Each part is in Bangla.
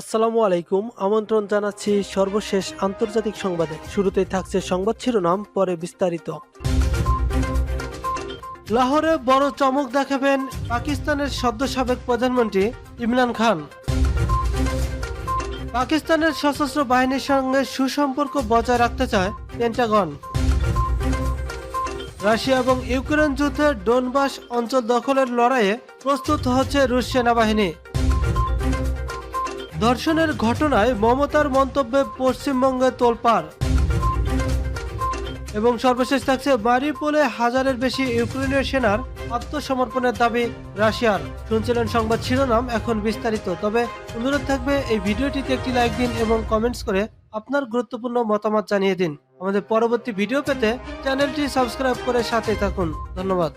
আসসালামু আলাইকুম, আমন্ত্রণ জানাচ্ছি সর্বশেষ আন্তর্জাতিক সংবাদে। শুরুতেই থাকছে সংবাদ শিরোনাম, পরে বিস্তারিত। লাহোরে বড় চমক দেখাবেন পাকিস্তানের সদ্য সাবেক প্রধানমন্ত্রী ইমরান খান। পাকিস্তানের সশস্ত্র বাহিনীর সঙ্গে সুসম্পর্ক বজায় রাখতে চায় পেন্টাগন। রাশিয়া এবং ইউক্রেন যুদ্ধে ডোনবাস অঞ্চল দখলের লড়াইয়ে প্রস্তুত হচ্ছে রুশ সেনাবাহিনী। ধর্ষণের ঘটনায় মমতার মন্তব্যে পশ্চিমবঙ্গে তোলপাড়। এবং সর্বশেষ থাকছে মারিউপোলে হাজারের বেশি ইউক্রেনীয় সেনার আত্মসমর্পণের দাবি রাশিয়ার। শুনছিলেন সংবাদ শিরোনাম, এখন বিস্তারিত। তবে অনুরোধ থাকবে এই ভিডিওটিতে একটি লাইক দিন এবং কমেন্টস করে আপনার গুরুত্বপূর্ণ মতামত জানিয়ে দিন। আমাদের পরবর্তী ভিডিও পেতে চ্যানেলটি সাবস্ক্রাইব করে সাথে থাকুন। ধন্যবাদ।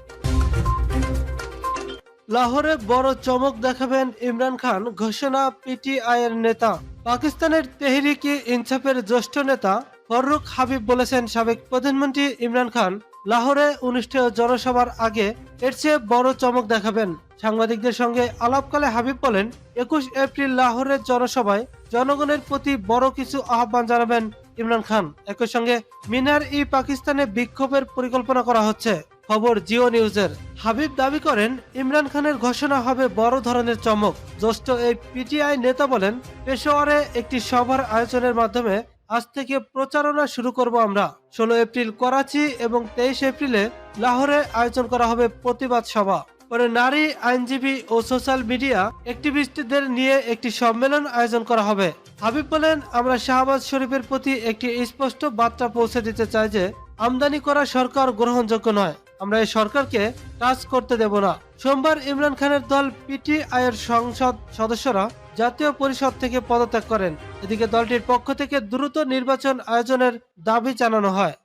লাহোরে বড় চমক দেখাবেন ইমরান খান, ঘোষণা পিটিআই এর নেতা। পাকিস্তানের তেহরিকি ইনসাফের জ্যেষ্ঠ নেতা ফররুখ হাবিব বলেছেন সাবেক প্রধানমন্ত্রী ইমরান খান, লাহোরে অনুষ্ঠেয় জনসভার আগে এর চেয়ে বড় চমক দেখাবেন। সাংবাদিকদের সঙ্গে আলাপকালে হাবিব বলেন, একুশ এপ্রিল লাহোরের জনসভায় জনগণের প্রতি বড় কিছু আহ্বান জানাবেন ইমরান খান। একই সঙ্গে মিনার ই পাকিস্তানে বিক্ষোভের পরিকল্পনা করা হচ্ছে। খবর জিও নিউজের। হাবিব দাবি করেন, ইমরান খানের ঘোষণা হবে বড় ধরনের চমক। জ্যেষ্ঠ এই পিটিআই নেতা বলেন, পেশোয়ারে একটি সভার আয়োজনের মাধ্যমে আজ থেকে প্রচারণা শুরু করব আমরা। ষোলো এপ্রিল করাচি এবং তেইশ এপ্রিলে লাহোরে আয়োজন করা হবে প্রতিবাদ সভা। পরে নারী আইনজীবী ও সোশ্যাল মিডিয়া অ্যাক্টিভিস্টদের নিয়ে একটি সম্মেলন আয়োজন করা হবে। হাবিব বলেন, আমরা শাহবাজ শরীফের প্রতি একটি স্পষ্ট বার্তা পৌঁছে দিতে চাই যে, আমদানি করা সরকার গ্রহণযোগ্য নয়। আমরা এই সরকারকে কাজ করতে দেব না। সোমবার ইমরান খানের দল পিটিআই এর সংসদ সদস্যরা জাতীয় পরিষদ থেকে পদত্যাগ করেন। এদিকে দলটির পক্ষ থেকে দ্রুত নির্বাচন আয়োজনের দাবি জানানো হয়।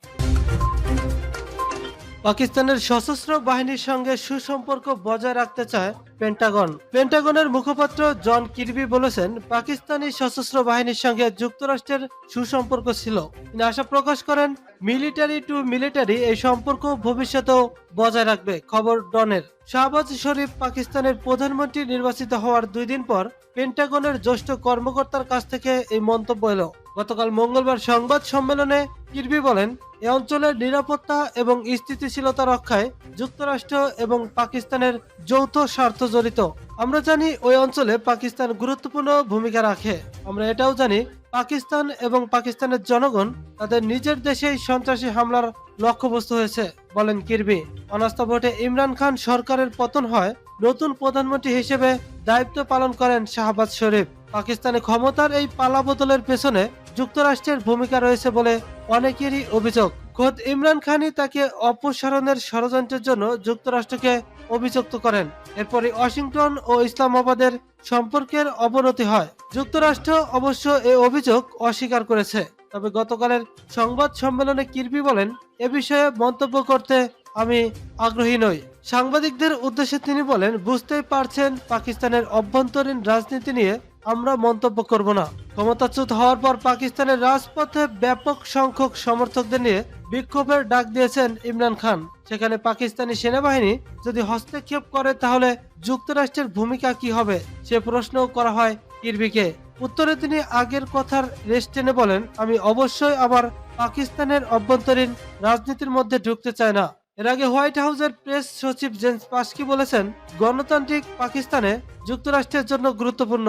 পাকিস্তানের সশস্ত্র বাহিনীর সঙ্গে সুসম্পর্ক বজায় রাখতে চায় পেন্টাগন। পেন্টাগনের মুখপাত্র জন কিরবি বলেছেন, পাকিস্তানি সশস্ত্র বাহিনীর সঙ্গে যুক্তরাষ্ট্রের সুসম্পর্ক ছিল। তিনি আশা প্রকাশ করেন মিলিটারি টু মিলিটারি এই সম্পর্ক ভবিষ্যতেও বজায় রাখবে, খবর ডনের। শাহবাজ শরীফ পাকিস্তানের প্রধানমন্ত্রী নির্বাচিত হওয়ার দুই দিন পর পেন্টাগনের জ্যেষ্ঠ কর্মকর্তার কাছ থেকে এই মন্তব্য এলো। গতকাল মঙ্গলবার সংবাদ সম্মেলনে কিরবি বলেন, এ অঞ্চলের নিরাপত্তা এবং স্থিতিশীলতা রক্ষায় যুক্তরাষ্ট্র এবং পাকিস্তানের যৌথ স্বার্থ জড়িত। আমরা জানি ওই অঞ্চলে পাকিস্তান গুরুত্বপূর্ণ ভূমিকা রাখে। আমরা এটাও জানি পাকিস্তান এবং পাকিস্তানের জনগণ তাদের নিজের দেশেই সন্ত্রাসী হামলার লক্ষ্যবস্তু হয়েছে, বলেন কিরবি। অনাস্থা ভোটে ইমরান খান সরকারের পতন হয়, নতুন প্রধানমন্ত্রী হিসেবে দায়িত্ব পালন করেন শাহবাজ শরীফ। পাকিস্তানে ক্ষমতার এই পালাবদলের পেছনে যুক্তরাষ্ট্রের ভূমিকা রয়েছে বলে অনেকেরই অভিযোগ। খোদ ইমরান খানই তাকে অপসারণের ষড়যন্ত্রের জন্য যুক্তরাষ্ট্রকে অভিযুক্ত করেন। এরপরে ওয়াশিংটন ও ইসলামাবাদের সম্পর্কের অবনতি হয়। যুক্তরাষ্ট্র অবশ্য এই অভিযোগ অস্বীকার করেছে। তবে গতকালের সংবাদ সম্মেলনে কিরবি বলেন, এ বিষয়ে মন্তব্য করতে আমি আগ্রহী নই। সাংবাদিকদের উদ্দেশ্যে তিনি বলেন, বুঝতেই পারছেন পাকিস্তানের অভ্যন্তরীণ রাজনীতি নিয়ে আমরা মন্তব্য করব না। ক্ষমতাচ্যুত হওয়ার পর পাকিস্তানের রাজপথে ব্যাপক সংখ্যক সমর্থকদের নিয়ে বিক্ষোভের ডাক দিয়েছেন ইমরান খান। সেখানে পাকিস্তানি সেনাবাহিনী যদি হস্তক্ষেপ করে তাহলে যুক্তরাষ্ট্রের ভূমিকা কি হবে সে প্রশ্নও করা হয় কিরবিকে উত্তরে তিনি আগের কথার রেস্ট টেনে বলেন, আমি অবশ্যই আবার পাকিস্তানের অভ্যন্তরীণ রাজনীতির মধ্যে ঢুকতে চাই না। এর আগে হোয়াইট হাউসের প্রেস সচিব জেমস পাস্কি বলেছেন, গণতান্ত্রিক পাকিস্তানে যুক্তরাষ্ট্রের জন্য গুরুত্বপূর্ণ।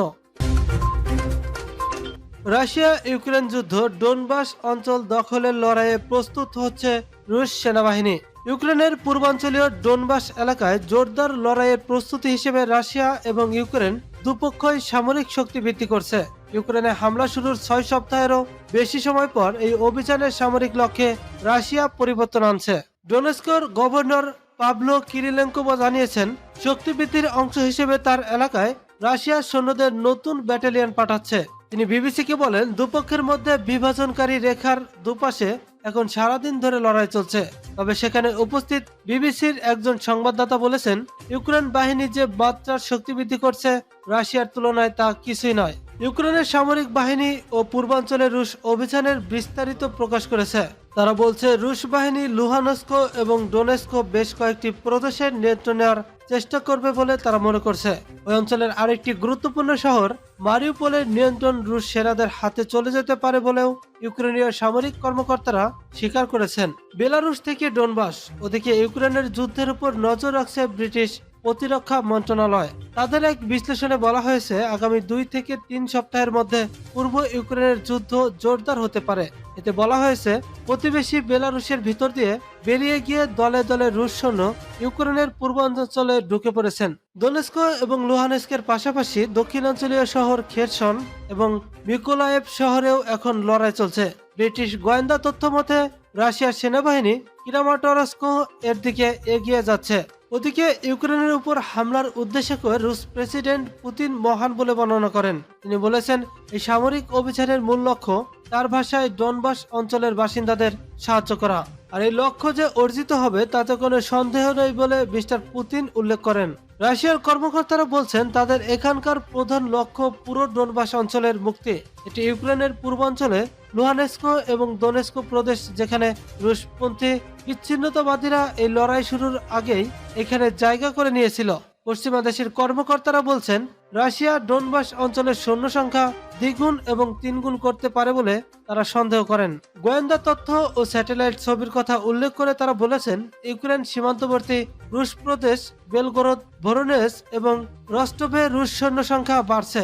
রাশিয়া ইউক্রেন যুদ্ধ, ডোনবাস অঞ্চল দখলের লড়াইয়ে প্রস্তুত হচ্ছে রুশ সেনাবাহিনী। ইউক্রেনের পূর্বাঞ্চলীয় ডোনবাস এলাকায় জোরদার লড়াইয়ের প্রস্তুতি হিসেবে রাশিয়া এবং ইউক্রেন দুপক্ষই সামরিক শক্তি বৃদ্ধি করছে। ইউক্রেনে হামলা শুরুর ছয় সপ্তাহেরও বেশি সময় পর এই অভিযানের সামরিক লক্ষ্যে রাশিয়া পরিবর্তন আনছে। ডোনেস্কোর গভর্নর পাবলো কিরিলেঙ্কো জানিয়েছেন, শক্তিবৃদ্ধির অংশ হিসেবে তার এলাকায় রাশিয়ার সৈন্যদের নতুন ব্যাটালিয়ন পাঠাচ্ছে। তিনি বিবিসিকে বলেন, দুপক্ষের মধ্যে বিভাজনকারী রেখার দুপাশে এখন সারাদিন ধরে লড়াই চলছে। তবে সেখানে উপস্থিত বিবিসির একজন সংবাদদাতা বলেছেন, ইউক্রেন বাহিনী যে মাত্রার শক্তি বৃদ্ধি করছে রাশিয়ার তুলনায় তা কিছুই নয়। ইউক্রেনের সামরিক বাহিনী ও পূর্বাঞ্চলে রুশ অভিযানের বিস্তারিত প্রকাশ করেছে। তারা বলছে, রুশ বাহিনী লুহানস্কো এবং ডোনেস্কো বেশ কয়েকটি প্রদেশের নিয়ন্ত্রণ নেওয়ার চেষ্টা করবে বলে তারা মনে করছে। ওই অঞ্চলের আরেকটি গুরুত্বপূর্ণ শহর, মারিউপোলের নিয়ন্ত্রণ রুশ সেনাদের হাতে চলে যেতে পারে বলেও ইউক্রেনীয় সামরিক কর্মকর্তারা স্বীকার করেছেন। বেলারুশ থেকে ডোনবাস, ওদিকে ইউক্রেনের যুদ্ধের উপর নজর রাখছে ব্রিটিশ প্রতিরক্ষা মন্ত্রণালয়। তাদের এক বিশ্লেষণে বলা হয়েছে, আগামী দুই থেকে তিন সপ্তাহের মধ্যে পূর্ব ইউক্রেনের যুদ্ধ জোরদার হতে পারে। এতে বলা হয়েছে, প্রতিবেশী বেলারুশের ভিতর দিয়ে বেরিয়ে গিয়ে দলে দলে রুশ সৈন্য ইউক্রেনের পূর্বাঞ্চলে ঢুকে পড়েছেন। দোনেস্কো এবং লুহানেস্কের পাশাপাশি দক্ষিণাঞ্চলীয় শহর খেরসন এবং মিকোলায়েভ শহরেও এখন লড়াই চলছে। ব্রিটিশ গোয়েন্দা তথ্য মতে রাশিয়ার সেনাবাহিনী কিরামাটরস্কো এর দিকে এগিয়ে যাচ্ছে। ওদিকে ইউক্রেনের উপর হামলার উদ্দেশ্যে করে রুশ প্রেসিডেন্ট পুতিন মহান বলে বর্ণনা করেন। তিনি বলেছেন, এই সামরিক অভিযানের মূল লক্ষ্য তার ভাষায় ডনবাস অঞ্চলের বাসিন্দাদের সাহায্য করা। আর এই লক্ষ্য যে অর্জিত হবে তাতে কোনো সন্দেহ নেই বলে মিস্টার পুতিন উল্লেখ করেন। রাশিয়ার কর্মকর্তারা বলছেন, তাদের এখানকার প্রধান লক্ষ্য পুরো ডোনবাস অঞ্চলের মুক্তি। এটি ইউক্রেনের পূর্বাঞ্চলে লুহানেস্কো এবং দোনেস্কো প্রদেশ যেখানে রুশপন্থী বিচ্ছিন্নতাবাদীরা এই লড়াই শুরুর আগেই এখানে জায়গা করে নিয়েছিল। পশ্চিমা দেশের কর্মকর্তারা বলছেন রাশিয়া ডোনবাস অঞ্চলের সৈন্য সংখ্যা দ্বিগুণ এবং তিনগুণ করতে পারে বলে তারা সন্দেহ করেন। গোয়েন্দা তথ্য ও স্যাটেলাইট ছবির কথা উল্লেখ করে তারা বলেছেন, ইউক্রেন সীমান্তবর্তী রুশ প্রদেশ, বেলগরদ, ভরনেস এবং রস্টভে রুশ সৈন্য সংখ্যা বাড়ছে।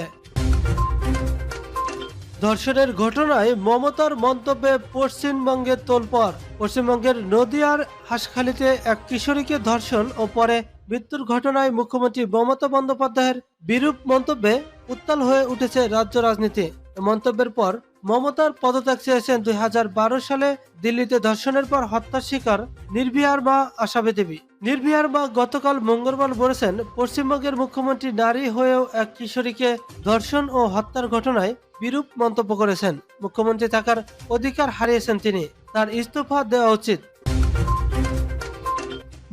ধর্ষণের ঘটনায় মমতার মন্তব্যে পশ্চিমবঙ্গের তোলপর পশ্চিমবঙ্গের নদিয়ার হাসখালিতে এক কিশোরীকে ধর্ষণ ও পরে মৃত্যুর ঘটনায় মুখ্যমন্ত্রী মমতা বন্দ্যোপাধ্যায়ের বিরূপ মন্তব্যে উত্তাল হয়ে উঠেছে রাজ্য রাজনীতি। মন্তব্যের পর মমতার পদত্যাগ চেয়েছেন দুই হাজার বারো সালে দিল্লিতে ধর্ষণের পর হত্যার শিকার নির্ভয়ার মা আশাবে দেবী। নির্ভয়ার মা গতকাল মঙ্গলবার বলেছেন, পশ্চিমবঙ্গের মুখ্যমন্ত্রী নারী হয়েও এক কিশোরীকে ধর্ষণ ও হত্যার ঘটনায় বিরূপ মন্তব্য করেছেন। মুখ্যমন্ত্রী থাকার অধিকার হারিয়েছেন তিনি। তার ইস্তফা দেওয়া উচিত।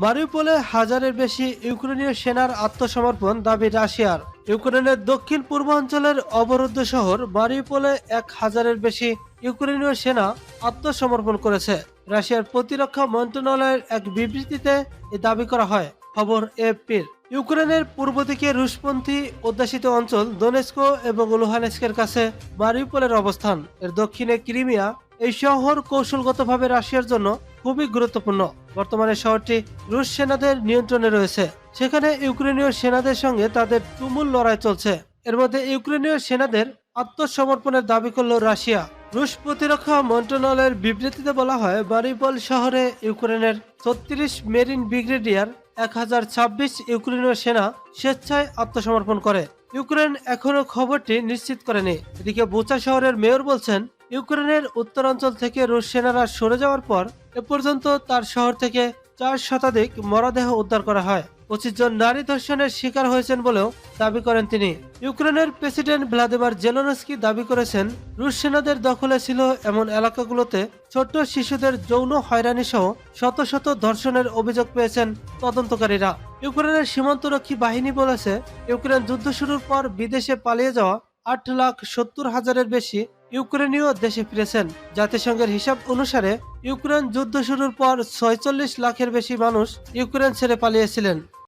মারিউপোলে হাজারের বেশি ইউক্রেনীয় সেনার আত্মসমর্পণ দাবি রাশিয়ার। ইউক্রেনের দক্ষিণ পূর্বাঞ্চলের অবরুদ্ধ শহর মারিউপোলে এক হাজারের বেশি ইউক্রেনীয় সেনা আত্মসমর্পণ করেছে। রাশিয়ার প্রতিরক্ষা মন্ত্রণালয়ের এক বিবৃতিতে এ দাবি করা হয়। খবর এপির ইউক্রেনের পূর্ব দিকে রুশপন্থী অধ্যাসিত অঞ্চল দোনেস্কো এবং লুহানেস্কের কাছে মারিউপোলের অবস্থান। এর দক্ষিণে ক্রিমিয়া, এই শহর কৌশলগতভাবে রাশিয়ার জন্য খুবই গুরুত্বপূর্ণ। বর্তমানে শহরটি রুশ সেনাদের নিয়ন্ত্রণে রয়েছে। সেখানে ইউক্রেনীয় সেনাদের সঙ্গে তাদের তুমুল লড়াই চলছে। এর মধ্যে ইউক্রেনীয় সেনাদের আত্মসমর্পণের দাবি করল রাশিয়া। রুশ প্রতিরক্ষা মন্ত্রণালয়ের বিবৃতিতে বলা হয় মারিউপল শহরে ইউক্রেনের ছত্রিশ মেরিন ব্রিগেডিয়ার এক হাজার ছাব্বিশ ইউক্রেনীয় সেনা স্বেচ্ছায় আত্মসমর্পণ করে। ইউক্রেন এখনও খবরটি নিশ্চিত করেনি। এদিকে বোচা শহরের মেয়র বলছেন ইউক্রেনের উত্তরাঞ্চল থেকে রুশ সেনারা সরে যাওয়ার পর এ পর্যন্ত তার শহর থেকে চার শতাধিক মরদেহ উদ্ধার করা হয়। পঁচিশ জন নারী ধর্ষণের শিকার হয়েছেন বলেও দাবি করেন তিনি। ইউক্রেনের প্রেসিডেন্ট ভ্লাদিমির জেলোনস্কি দাবি করেছেন, রুশ সেনাদের দখলে ছিল এমন এলাকাগুলোতে ছোট্ট শিশুদের যৌন হয়রানি সহ শত শত ধর্ষণের অভিযোগ পেয়েছেন তদন্তকারীরা। ইউক্রেনের সীমান্তরক্ষী বাহিনী বলেছে, ইউক্রেন যুদ্ধ শুরুর পর বিদেশে পালিয়ে যাওয়া আট লাখ সত্তর হাজারের বেশি ইউক্রেনীয় দেশে ফিরেছেন। জাতিসংঘের হিসাব অনুসারে ইউক্রেন যুদ্ধ শুরুর পর ছয়চল্লিশ লাখের বেশি মানুষ ইউক্রেন ছেড়ে পালিয়েছিলেন।